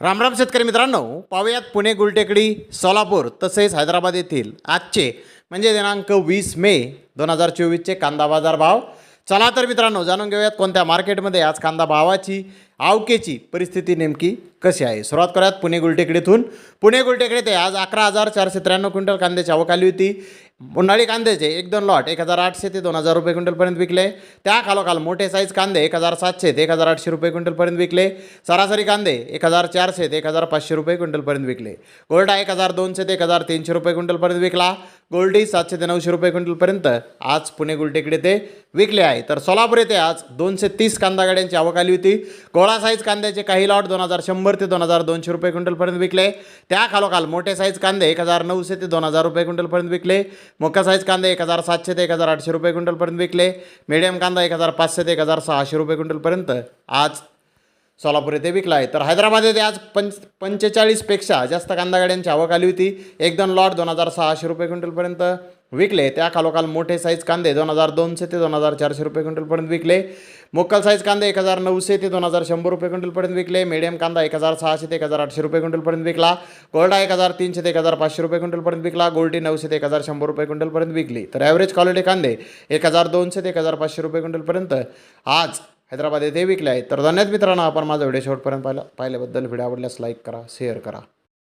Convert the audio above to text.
रामराम शेतकरी मित्रांनो पाहूयात पुणे गुलटेकडी सोलापूर तसेच हैदराबाद येथील आजचे म्हणजे दिनांक वीस मे दोन हजार चोवीसचे कांदा बाजार भाव. चला तर मित्रांनो जाणून घेऊयात कोणत्या मार्केटमध्ये आज कांदा भावाची आवकेची परिस्थिती नेमकी कशी आहे? सुरुवात करूयात पुणे गुलटेकडीतून. पुणे गुलटेकडे ते आज अकरा हजार चारशे त्र्याण्णव क्विंटल कांद्याची आवक आली होती. उन्हाळी कांद्याचे एक दोन लॉट एक हजार आठशे ते दोन हजार रुपये क्विंटलपर्यंत विकले. त्या खालोखाल मोठे साईज कांदे एक हजार सातशे ते एक हजार आठशे रुपये क्विंटलपर्यंत विकले. सरासरी कांदे एक हजार चारशे ते एक हजार पाचशे रुपये क्विंटलपर्यंत विकले. गोल्डा एक हजार दोनशे ते एक हजार तीनशे रुपये क्विंटलपर्यंत विकला. गोल्डी सातशे ते नऊशे रुपये क्विंटलपर्यंत आज पुणे गुलटेकडे ते विकले आहे. तर सोलापूर येथे आज दोनशे तीस कांदा गाड्यांची आवक आली होती. गोळा साईज कांद्याचे काही लॉट दोन हजार शंभर ते दोन हजार दोनशे रुपये क्विंटलपर्यंत विकले. त्या खालोखाल मोठे साईज कांदे एक हजार नऊशे ते दोन हजार रुपये क्विंटलपर्यंत विकले. मोठा साईज कांदे एक हजार सातशे ते एक हजार आठशे रुपये क्विंटलपर्यंत विकले. मिडियम कांदा एक हजार पाचशे ते एक हजार सहाशे रुपये क्विंटलपर्यंत आज सोलापूर येथे विकला आहे तर हैदराबाद येथे आज पंच पंचेचाळीसपेक्षा जास्त कांदा गाड्यांची आवक आली होती. एक दोन लॉट दोन हजार सहाशे रुपये क्विंटलपर्यंत विकले. त्या खालोखाल मोठे साईज कांदे दोन हजार दोनशे ते दोन हजार चारशे रुपये क्विंटलपर्यंत विकले. मोकल साईज कांदे एक हजार नऊशे ते दोन हजार शंभर रुपये क्विंटलपर्यंत विकले. मीडियम कांदा एक हजार सहाशे ते एक हजार आठशे रुपये क्विंटलपर्यंत विकला. गोल्डा एक हजार तीनशे ते एक हजार पाचशे रुपये क्विंटलपर्यंत विकला. गोल्डी नऊशे ते एक हजार शंभर रुपये क्विंटलपर्यंत विकली. तर ॲव्हरेज क्वालिटी कांदे एक हजार दोनशे ते एक हजार पाचशे रुपये क्विंटलपर्यंत. आज हैदराबाद येथे विकले आहेत. तर धन्यवाद मित्रांनो आपण माझा व्हिडिओ शेवटपर्यंत पाहिला पाहिल्याबद्दल व्हिडिओ आवडल्यास लाईक करा शेअर करा.